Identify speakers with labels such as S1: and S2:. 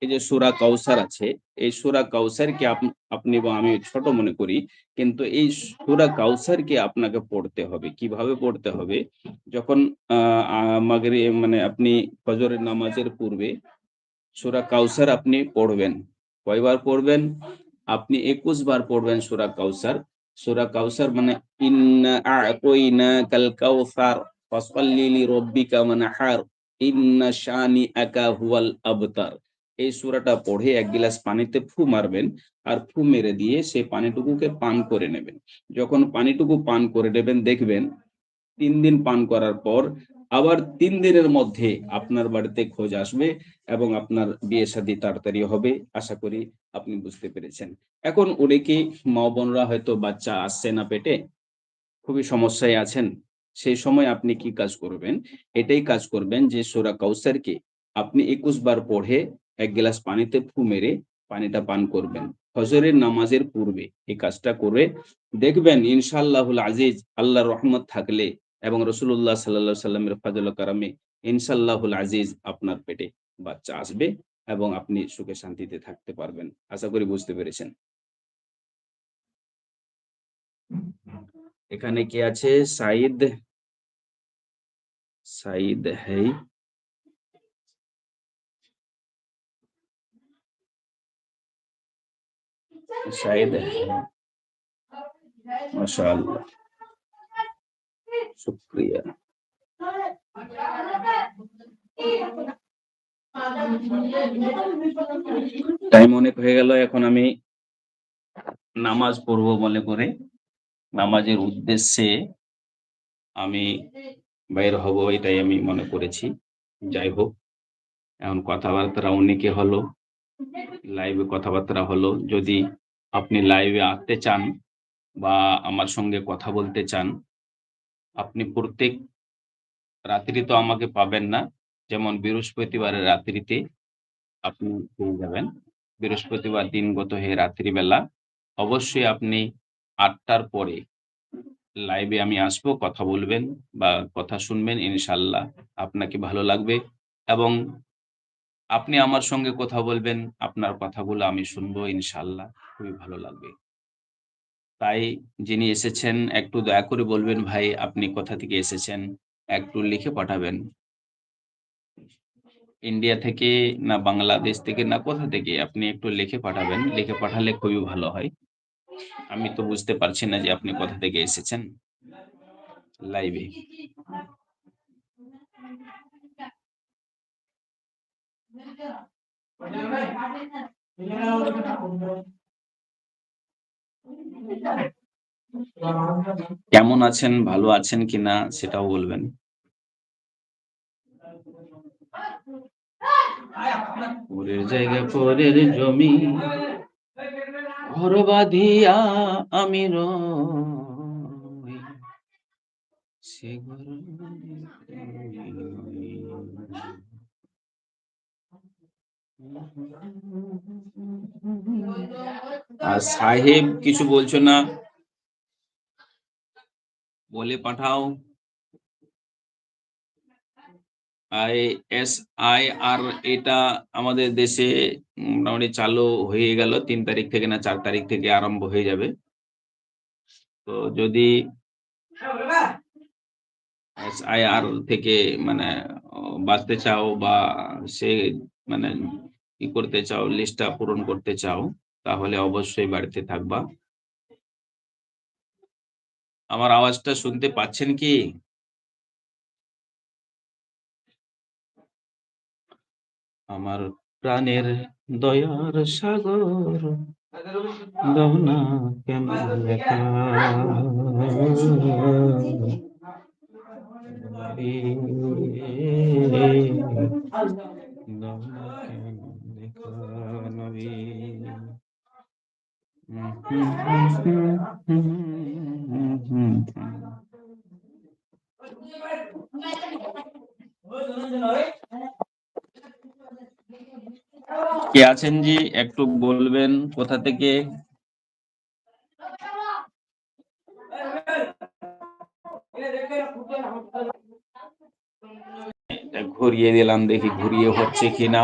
S1: এই যে সুরা কাউসার আছে, এই সুরা কাউসারকে আপ- আপনি বা আমি ছোট মনে করি, কিন্তু এই সুরা কাউসারকে আপনাকে পড়তে হবে। কীভাবে পড়তে হবে? যখন মাগরি মানে আপনি ফজরের নামাজের পূর্বে সুরা কাউসার আপনি পড়বেন। কয়বার পড়বেন? আপনি একুশ বার পড়বেন সুরা কাউসার। সুরা কাউসার মানে ইন্না আ'তাইনা কাল কাউসার ফাসাল্লি লিরাব্বিকা মানহার ইন্না শানি আকা হুয়াল আবতার। এই সূরাটা পড়ে এক গিলাস পানিতে ফু মারবেন আর ফু মেরে দিয়ে সেই পানিটুকুকে পান করে নেবেন। যখন পানিটুকু পান করে নেবেন, দেখবেন তিন দিন পান করার পর আবার তিন দিনের মধ্যে আপনার বাড়িতে খোঁজ আসবে এবং আপনার বিয়ে শাদী তাড়াতাড়ি হবে। আশা করি আপনি বুঝতে পেরেছেন। এখন অনেকে মা বোনরা হয়তো বাচ্চা আসছে না পেটে? খুবই সমস্যায় আছেন। সেই সময় আপনি কি কাজ করবেন? এটাই কাজ করবেন যে সোরা কাউসারকে আপনি একুশ বার পড়ে এক গ্লাস পানিতে ফু মেরে পানিটা পান করবেন। ফজরের নামাজের পূর্বে এই কাজটা করে দেখবেন ইনশাআল্লাহুল আজিজ আল্লাহর রহমত থাকলে এবং রসুল্লাহ সাল্লাহ সাল্লামের ফাজল কারামে ইনশাআল্লাহুল আজিজ আপনার পেটে বাচ্চা আসবে এবং আপনি সুখে শান্তিতে থাকতে পারবেন। আশা করি বুঝতে পেরেছেন। এখানে কে আছে? সাইদ সাইদ হেই। শাহিদ মাশাআল্লাহ। শুক্রিয়া। টাইম অনেক হয়ে গেল, এখন আমি নামাজ পড়ব মনে করে। নামাজের উদ্দেশ্যে আমি বাইর হব, এটাই আমি মনে করেছি। যাই হোক, এখন কথাবার্তা অনেকে হলো লাইভে কথাবার্তা হলো। যদি আপনি লাইভে আসতে চান বা আমার সঙ্গে কথা বলতে চান, আপনি প্রত্যেক রাত্রি তো আমাকে পাবেন না, যেমন বৃহস্পতিবারের রাত্রিতে আপনি পেয়ে যাবেন। বৃহস্পতিবার দিনগত হয়ে রাত্রিবেলা অবশ্যই আপনি আটটার পরে লাইভে আমি আসব, কথা বলবেন বা কথা শুনবেন, ইনশাল্লাহ আপনাকে ভালো লাগবে এবং আপনি আমার সঙ্গে কথা বলবেন, আপনার কথাগুলো আমি শুনব ইনশাল্লাহ খুবই ভালো লাগবে। তাই যিনি এসেছেন, একটু দয়া করে বলবেন, ভাই, আপনি কোথা থেকে এসেছেন? একটু লিখে পাঠাবেন। ইন্ডিয়া থেকে না বাংলাদেশ থেকে না কোথা থেকে, আপনি একটু লিখে পাঠাবেন। লিখে পাঠালে খুবই ভালো হয়। আমি তো বুঝতে পারছি না যে আপনি কোথা থেকে এসেছেন। লাইভে। কেমন আছেন, ভালো আছেন কিনা সেটাও বলবেন। পরের জায়গা, পরের জমি। ঘর বাঁধিয়া আমি সে ঘর আর সাহেব কিছু বলছো না? বলে পাঠাও। আই এস আই আর এটা আমাদের দেশে মোটামুটি চালু হয়ে গেল। তিন তারিখ থেকে না চার তারিখ থেকে আরম্ভ হয়ে যাবে। তো যদি এস আই আর থেকে মানে বাঁচতে চাও বা সে মানে কি করতে চাও লিস্টটা পূরণ করতে চাও, তাহলে অবশ্যই বাড়িতে থাকবা। আমার আওয়াজটা শুনতে পাচ্ছেন কি? আমার প্রাণের দয়ার সাগর দহনা কেমন কে আছেন জি? একটু বলবেন কোথা থেকে? ঘুরিয়ে দিলাম দেখি ঘুরিয়ে হচ্ছে কিনা।